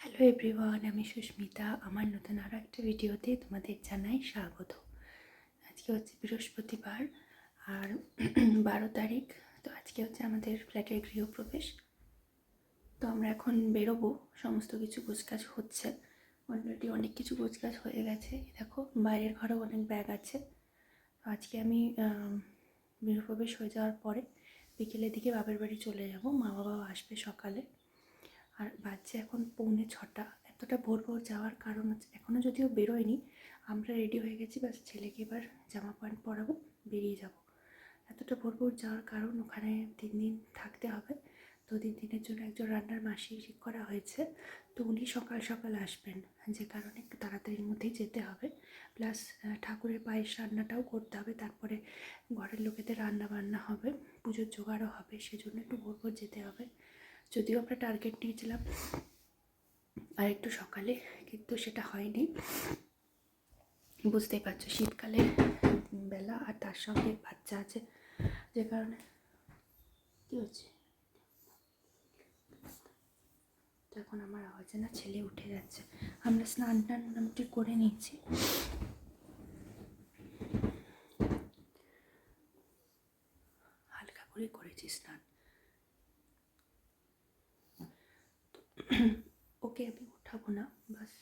Hello everyone আমি সুস্মিতা। আমার নতুন আরও একটা ভিডিওতে তোমাদের জানাই স্বাগত। আজকে হচ্ছে বৃহস্পতিবার আর বারো তারিখ, তো আজকে হচ্ছে আমাদের ফ্ল্যাটের গৃহপ্রবেশ। তো আমরা এখন বেরোবো, সমস্ত কিছু গোছগাছ হচ্ছে। অলরেডি অনেক কিছু গোছগাছ হয়ে গেছে। দেখো, বাইরের ঘরেও অনেক ব্যাগ আছে। তো আজকে আমি গৃহপ্রবেশ হয়ে যাওয়ার পরে বিকেলের দিকে বাপের বাড়ি চলে যাব। মা বাবাও আসবে সকালে। আর বাজছে এখন পৌনে ছটা। এতটা ভোর ভোর যাওয়ার কারণ হচ্ছে এখনও যদিও বেরোয়নি, আমরা রেডি হয়ে গেছি ব্যাস ছেলেকে এবার জামা প্যান্ট পরাবো, বেরিয়ে যাব। এতটা ভোর ভোর যাওয়ার কারণ ওখানে তিন দিন থাকতে হবে। তো তিন দিনের জন্য একজন রান্নার মাসি ঠিক করা হয়েছে। তো উনি সকাল সকাল আসবেন, যে কারণে একটু তাড়াতাড়ির মধ্যেই যেতে হবে। প্লাস ঠাকুরের পায়েস রান্নাটাও করতে হবে, তারপরে ঘরের লোকেদের রান্না বান্না হবে, পুজোর জোগাড়ও হবে, সেজন্য একটু ভোর ভোর যেতে হবে। যদিও আমরা টার্গেট নিয়েছিলাম, আর একটু সকালে, কিন্তু সেটা হয়নি। বুঝতেই পারছ, শীতকালে বেলা আর তার সঙ্গে বাচ্চা আছে, যে কারণে কী হচ্ছে? এখন আমার আওয়াজে না ছেলে উঠে যাচ্ছে। আমরা স্নান টান মোটামুটি করে নিয়েছি হালকা করে করেছি স্নান। ওকে আমি উঠাবো না, বাস।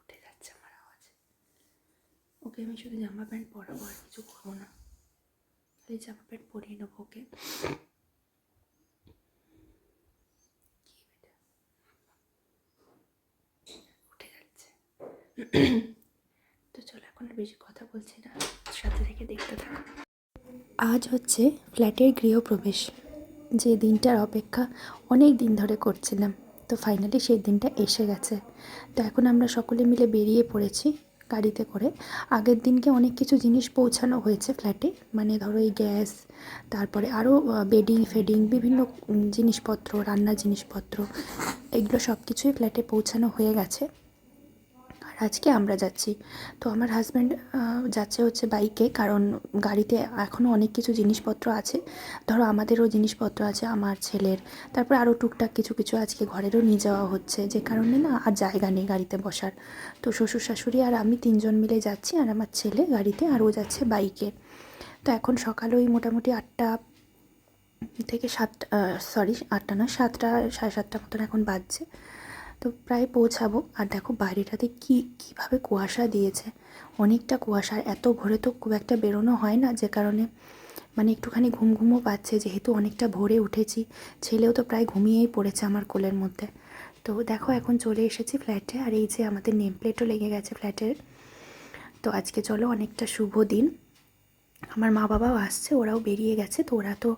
উঠে যাচ্ছে আমার আওয়াজ। ওকে আমি শুধু জামা প্যান্ট পরাবো আর কিছু করব না। খালি জামা প্যান্ট পরিয়ে নেব ওকে। উঠে যাচ্ছে। তো চলো, এখন আর বেশি কথা বলছি না। সাথে থেকে দেখতে থাকো। আজ হচ্ছে ফ্ল্যাটের গৃহপ্রবেশ। যে দিনটার অপেক্ষা অনেক দিন ধরে করছিলাম, তো ফাইনালি সেই দিনটা এসে গেছে। তো এখন আমরা সকলে মিলে বেরিয়ে পড়েছি গাড়িতে করে। আগের দিনকে অনেক কিছু জিনিস পৌঁছানো হয়েছে ফ্ল্যাটে মানে ধরো এই গ্যাস, তারপরে আরও বেডিং ফেডিং বিভিন্ন জিনিসপত্র, রান্নার জিনিসপত্র, এগুলো সব কিছুই ফ্ল্যাটে পৌঁছানো হয়ে গেছে। আজকে আমরা যাচ্ছি। তো আমার হাজব্যান্ড যাচ্ছে হচ্ছে বাইকে কারণ গাড়িতে এখনও অনেক কিছু জিনিসপত্র আছে। ধরো আমাদেরও জিনিসপত্র আছে, আমার ছেলের। তারপর আরও টুকটাক কিছু কিছু আজকে ঘরেরও নিয়ে যাওয়া হচ্ছে। যে কারণে না আর জায়গা নেই গাড়িতে বসার। তো শ্বশুর শাশুড়ি আর আমি তিনজন মিলে যাচ্ছি আর আমার ছেলে গাড়িতে আর ও যাচ্ছে বাইকে তো এখন সকালে ওই মোটামুটি আটটা থেকে সাতটা সরি আটটা না সাতটা, সাড়ে সাতটা মতন এখন বাজছে। তো প্রায় পৌঁছাবো। আর দেখো বাইরেটাতে কি, কীভাবে কুয়াশা দিয়েছে। অনেকটা কুয়াশা। আর এত ভোরে তো খুব একটা বেরোনো হয় না, যে কারণে মানে একটুখানি ঘুম ঘুমও পাচ্ছে। যেহেতু অনেকটা ভোরে উঠেছি, ছেলেও তো প্রায় ঘুমিয়েই পড়েছে আমার কোলের মধ্যে। তো দেখো এখন চলে এসেছি ফ্ল্যাটে। আর এই যে আমাদের নেম প্লেটও লেগে গেছে ফ্ল্যাটের। তো আজকে চলো অনেকটা শুভ দিন। আমার মা বাবাও আসছে, ওরাও বেরিয়ে গেছে। তো ওরা তো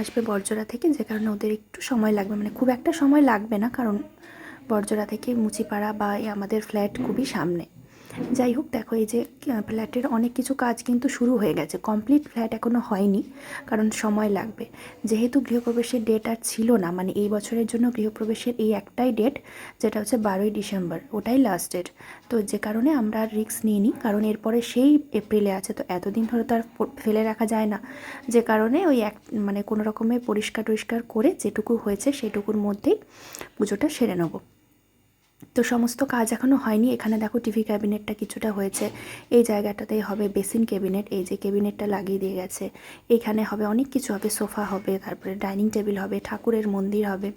আসবে বর্জরা থেকে, যে কারণে ওদের একটু সময় লাগবে। মানে খুব একটা সময় লাগবে না, কারণ বর্জরা থেকে মুচিপাড়া বা আমাদের ফ্ল্যাট খুবই সামনে। যাই হোক, দেখো এই যে ফ্ল্যাটের অনেক কিছু কাজ কিন্তু শুরু হয়ে গেছে। কমপ্লিট ফ্ল্যাট এখনও হয়নি, কারণ সময় লাগবে। যেহেতু গৃহপ্রবেশের ডেট আর ছিল না মানে এই বছরের জন্য গৃহপ্রবেশের এই একটাই ডেট যেটা হচ্ছে বারোই ডিসেম্বর, ওটাই লাস্ট ডেট তো যে কারণে আমরা আর রিস্ক নিইনি, কারণ এরপরে সেই এপ্রিলে আছে। তো এতদিন ধরে তো আর ফেলে রাখা যায় না। যে কারণে ওই এক মানে কোনো রকমের পরিষ্কার টরিষ্কার করে যেটুকু হয়েছে, সেটুকুর মধ্যেই পুজোটা সেরে নেব। তো সমস্ত কাজ এখনও হয়নি। এখানে দেখো টিভি ক্যাবিনেটটা কিছুটা হয়েছে। এই জায়গাটাতেই হবে বেসিন ক্যাবিনেট। এই যে ক্যাবিনেটটা লাগিয়ে দিয়ে গেছে। এখানে হবে অনেক কিছু হবে। সোফা হবে, তারপরে ডাইনিং টেবিল হবে, ঠাকুরের মন্দির হবে।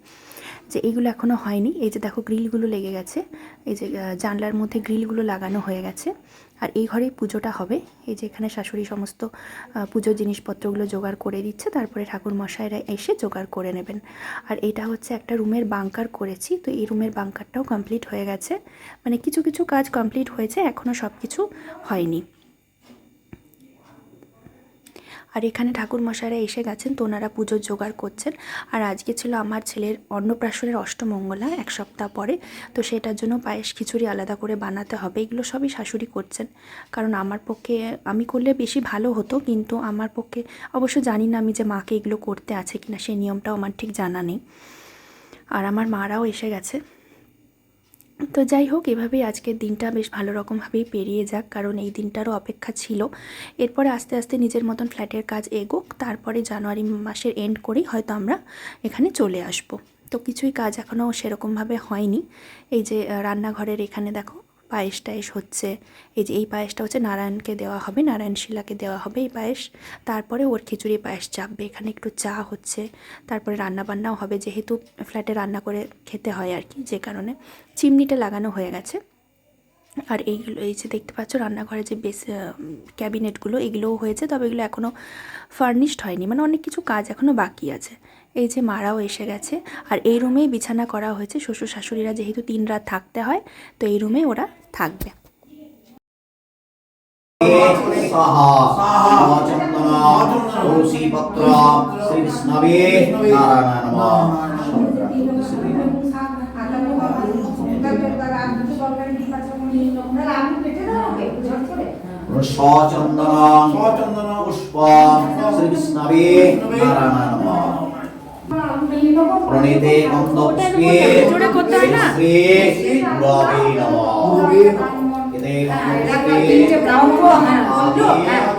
যে এইগুলো এখনও হয়নি। এই যে দেখো গ্রিলগুলো লেগে গেছে। এই যে জানলার মধ্যে গ্রিলগুলো লাগানো হয়ে গেছে। আর এই ঘরেই পুজোটা হবে। এই যে এখানে শাশুড়ি সমস্ত পুজো পুজোর জিনিসপত্রগুলো জোগাড় করে দিচ্ছে, তারপরে ঠাকুর মশাইরা এসে জোগাড় করে নেবেন। আর এটা হচ্ছে একটা রুমের বাংকার করেছি, তো এই রুমের বাংকারটাও কমপ্লিট হয়ে গেছে। মানে কিছু কিছু কাজ কমপ্লিট হয়েছে এখনও সব কিছু হয়নি। আর এখানে ঠাকুর মশাইরা এসে গেছেন, তো ওনারা পুজোর জোগাড় করছেন। আর আজকে ছিল আমার ছেলের অন্নপ্রাশনের অষ্টমঙ্গলা এক সপ্তাহ পরে, তো সেটার জন্য পায়েস খিচুড়ি আলাদা করে বানাতে হবে। এগুলো সবই শাশুড়ি করছেন। কারণ আমার পক্ষে আমি করলে বেশি ভালো হতো, কিন্তু আমার পক্ষে অবশ্য জানি না আমি যে মাকে এগুলো করতে আছে কিনা সেই নিয়মটাও আমার ঠিক জানা নেই। আর আমার মারাও এসে গেছে। তো যাই হোক, এভাবেই আজকের দিনটা বেশ ভালো রকমভাবেই পেরিয়ে যাক, কারণ এই দিনটারও অপেক্ষা ছিল। এরপরে আস্তে আস্তে নিজের মতন ফ্ল্যাটের কাজ এগোক, তারপরে জানুয়ারি মাসের এন্ড করেই হয়তো আমরা এখানে চলে আসব। তো কিছুই কাজ এখনও সেরকমভাবে হয়নি। এই যে রান্নাঘরের এখানে দেখো পায়েস টায়েস হচ্ছে। এই যে এই পায়েসটা হচ্ছে নারায়ণকে দেওয়া হবে, নারায়ণ শিলাকে দেওয়া হবে এই পায়েস। তারপরে ওর খিচুড়ি পায়েস চাপবে। এখানে একটু চা হচ্ছে। তারপরে রান্না বান্নাও হবে যেহেতু ফ্ল্যাটে রান্না করে খেতে হয় আর কি, যে কারণে চিমনিটা লাগানো হয়ে গেছে। আর এইগুলো, এই যে দেখতে পাচ্ছ রান্নাঘরে যে বেস ক্যাবিনেটগুলো, এগুলোও হয়েছে, তবে এগুলো এখনও ফার্নিশড হয়নি। মানে অনেক কিছু কাজ এখনও বাকি আছে। এই যে মারাও এসে গেছে। আর এই রুমেই বিছানা করা হয়েছে। শ্বশুর শাশুড়িরা যেহেতু তিন রাত থাকতে হয়, তো এই রুমেই ওরা থাকবে। প্রণীতে গন্ধ পুষ্পে শ্রী নম। biết cái này là cái gì chụp đó không có được à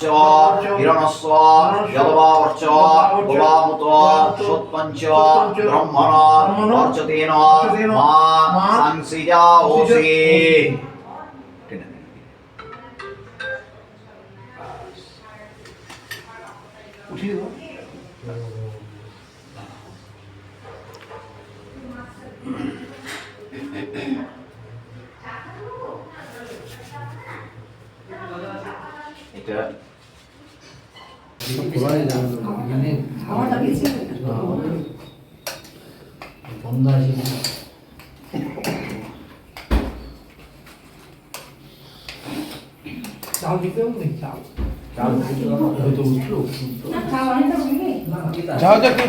cho Hiranasva, Yadava Varcha, Bhavamuta, Shotpancha, Brahmana, Varchatena, Ma, Sansija, Osi. Usido. এটা চাল দিতে হবে চাল। চাল হয়তো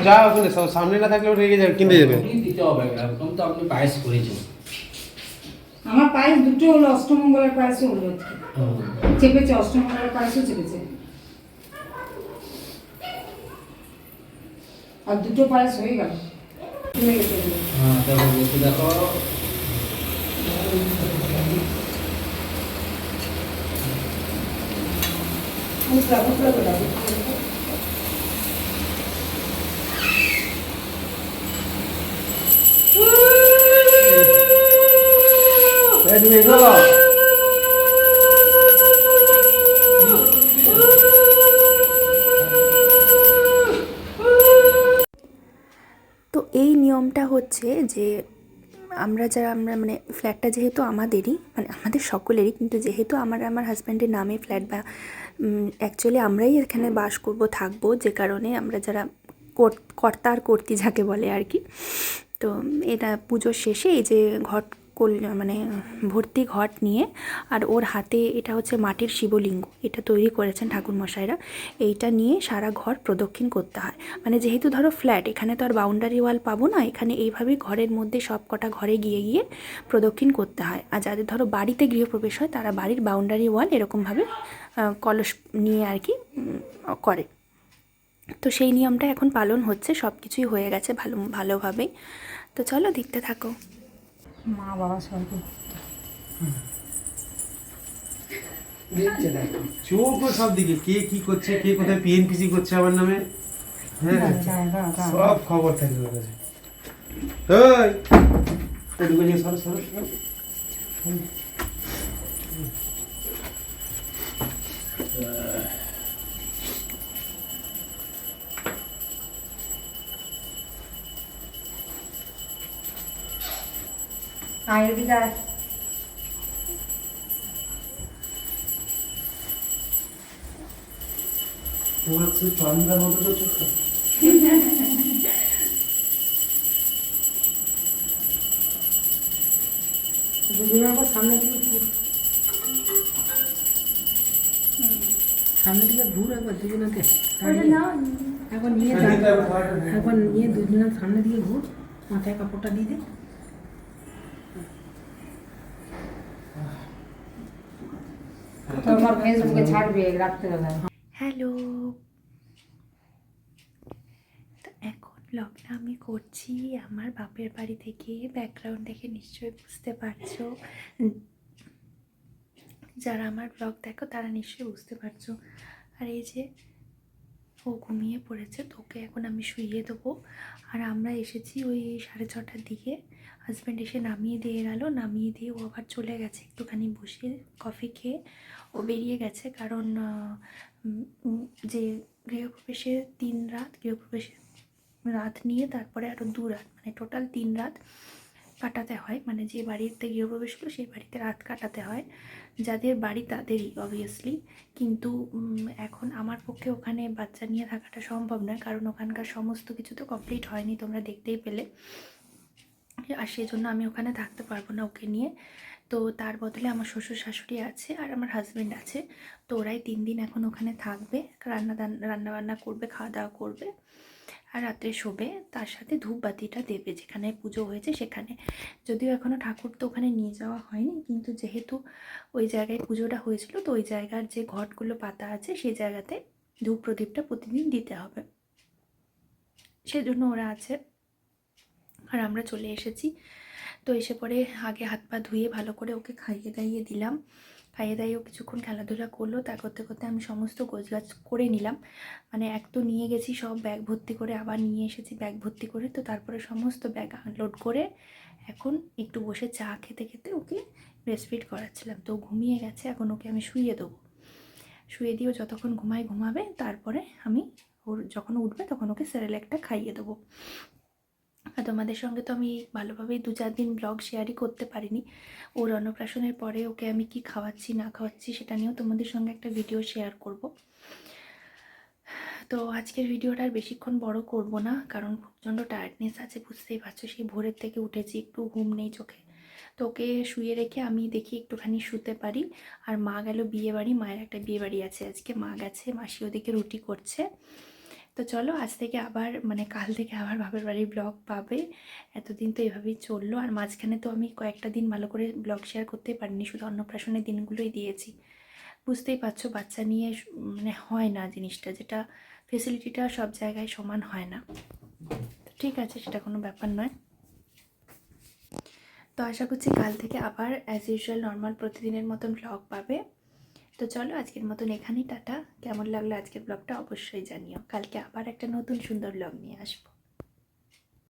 যাও ওখানে। সামনে না থাকলে রেগে যাবে দিতে হবে একদম তো আপনি পায়েস করেছেন। আমার পায়েস দুটো হলো অষ্টমঙ্গলের পায়েসও হলো। চেপেছে অষ্টমঙ্গলের পায়েসও চেপেছে। আর দুটো পায়েস হয়ে গেল। চলে গেছে এগুলো। হ্যাঁ দেখো। তো এই নিয়মটা হচ্ছে যে আমরা যারা, আমরা মানে ফ্ল্যাটটা যেহেতু আমাদেরই মানে আমাদের সকলেরই, কিন্তু যেহেতু আমার আমার হাজব্যান্ডের নামে ফ্ল্যাট বা অ্যাকচুয়ালি আমরাই এখানে বাস করব, থাকব, যে কারণে আমরা যারা কর- কর্তা যাকে বলে আর কি, তো এটা পুজোর শেষে এই যে ঘট মানে ভর্তি ঘট নিয়ে, আর ওর হাতে এটা হচ্ছে মাটির শিবলিঙ্গ, এটা তৈরি করেছেন ঠাকুরমশাইরা। এইটা নিয়ে সারা ঘর প্রদক্ষিণ করতে হয়। মানে যেহেতু ধরো ফ্ল্যাট, এখানে তো আর বাউন্ডারি ওয়াল পাবো না, এখানে এইভাবেই ঘরের মধ্যে সব কটা ঘরে গিয়ে গিয়ে প্রদক্ষিণ করতে হয়। আর যাদের ধরো বাড়িতে গৃহপ্রবেশ হয়, তারা বাড়ির বাউন্ডারি ওয়াল এরকমভাবে কলস নিয়ে আর কি করে। তো সেই নিয়মটা এখন পালন হচ্ছে সব কিছুই হয়ে গেছে ভালো, ভালোভাবেই। তো চলো দেখতে থাকো। মা বাবা সবাইকে। চোখ ও সব দিকে। কে কি করছে কে কোথায় পিএনপিসি করছে আমার নামে? হ্যাঁ। সব খবর থাকবে ওর কাছে। ওই একটু গিয়ে সরো সরো। আয় এদিকে আয়। মতো তো আবার সামনে দিকে ঘুর সামনে দিকে ঘুর একবার দুজনাকে একবার নিয়ে একবার নিয়ে দুজনের সামনে দিকে ঘুর মাথায় কাপড়টা দিয়ে দে তোমার ফেসবুকে ছাড়বে রাত্রেবেলায় হ্যালো। এখন আমি করছি, আমার বাপের বাড়ি থেকে ব্যাকগ্রাউন্ড দেখে নিশ্চয়ই বুঝতে পারছ। যারা আমার ব্লগ দেখো, তারা নিশ্চয়ই বুঝতে পারছ। আর এই যে ও ঘুমিয়ে পড়েছে, তো ওকে এখন আমি শুইয়ে দেবো। আর আমরা এসেছি ওই সাড়ে ছটার দিকে। হাজব্যান্ড এসে নামিয়ে দিয়ে গেল, নামিয়ে দিয়ে ও আবার চলে গেছে, একটুখানি বসে কফি খেয়ে। ও বেরিয়ে গেছে কারণ যে গৃহপ্রবেশের তিন রাত গৃহপ্রবেশের রাত নিয়ে তারপরে আরও দু রাত মানে টোটাল তিন রাত কাটাতে হয়। মানে যে বাড়িতে গৃহপ্রবেশ হলো, সেই বাড়িতে রাত কাটাতে হয়। যাদের বাড়ি তাদেরই অবভিয়াসলি কিন্তু এখন আমার পক্ষে ওখানে বাচ্চা নিয়ে থাকাটা সম্ভব নয়, কারণ ওখানকার সমস্ত কিছু তো কমপ্লিট হয়নি, তোমরা দেখতেই পেলে। আর সেই জন্য আমি ওখানে থাকতে পারব না ওকে নিয়ে। তো তার বদলে আমার শ্বশুর শাশুড়ি আছে আর আমার হাজব্যান্ড আছে। তো ওরাই তিন দিন এখন ওখানে থাকবে, রান্না রান্না বান্না করবে, খাওয়া দাওয়া করবে আর রাত্রে শোবে। তার সাথে ধূপবাতিটা দেবে, যেখানে পুজো হয়েছে সেখানে। যদিও এখনও ঠাকুর তো ওখানে নিয়ে যাওয়া হয়নি, কিন্তু যেহেতু ওই জায়গায় পুজোটা হয়েছিল, তো ওই জায়গার যে ঘটগুলো পাতা আছে, সেই জায়গাতে ধূপ প্রদীপটা প্রতিদিন দিতে হবে। সেজন্য ওরা আছে। আর আমরা চলে এসেছি। তো এসে পরে আগে হাত পা ধুয়ে ভালো করে ওকে খাইয়ে দাইয়ে দিলাম। খাইয়ে দাইয়ে ও কিছুক্ষণ খেলাধুলা করল। তা করতে করতে আমি সমস্ত গোছগাছ করে নিলাম। মানে এক তো নিয়ে গেছি, সব ব্যাগ ভর্তি করে আবার নিয়ে এসেছি ব্যাগ ভর্তি করে। তো তারপরে সমস্ত ব্যাগ আনলোড করে এখন একটু বসে চা খেতে খেতে ওকে ব্রেস্টফিড করাচ্ছিলাম। তো ঘুমিয়ে গেছে, এখন ওকে আমি শুইয়ে দেবো। শুয়ে দিয়েও যতক্ষণ ঘুমায় ঘুমাবে, তারপরে আমি ওর যখন উঠবে তখন ওকে স্যারেলেকটা খাইয়ে দেবো। আর তোমাদের সঙ্গে তো আমি ভালোভাবেই দু চার দিন ব্লগ শেয়ারই করতে পারিনি। ওর অন্নপ্রাশনের পরে ওকে আমি কি খাওয়াচ্ছি, না খাওয়াচ্ছি সেটা নিয়েও তোমাদের সঙ্গে একটা ভিডিও শেয়ার করব। তো আজকের ভিডিওটা আর বেশিক্ষণ বড় করব না, কারণ প্রচণ্ড টায়ার্ডনেস আছে, বুঝতেই পারছ, সেই ভোরের থেকে উঠেছি, একটু ঘুম নেই চোখে। তো ওকে শুয়ে রেখে আমি দেখি একটুখানি শুতে পারি, আর মা গেল বিয়ে বাড়ি মায়ের একটা বিয়ে বাড়ি আছে আজকে, মা গেছে, মাসি ওদিকে রুটি করছে। তো চলো আজ থেকে আবার মানে কাল থেকে আবার বাপের বাড়ির ব্লগ পাবে। এতদিন তো এভাবেই চলল, আর মাঝখানে তো আমি কয়েকটা দিন ভালো করে ব্লগ শেয়ার করতেই পারিনি, শুধু অন্নপ্রাশনের দিনগুলোই দিয়েছি। বুঝতেই পারছ, বাচ্চা নিয়ে মানে হয় না জিনিসটা, যেটা ফেসিলিটিটা সব জায়গায় সমান হয় না। তো ঠিক আছে, সেটা কোনো ব্যাপার নয়। তো আশা করছি কাল থেকে আবার অ্যাজ ইউজুয়াল নর্মাল প্রতিদিনের মতন ব্লগ পাবে। তো চলো আজকের মতন এখানেই, টাটা। কেমন লাগল আজকের ব্লগটা অবশ্যই জানিও। কালকে আবার একটা নতুন সুন্দর ব্লগ নিয়ে আসব।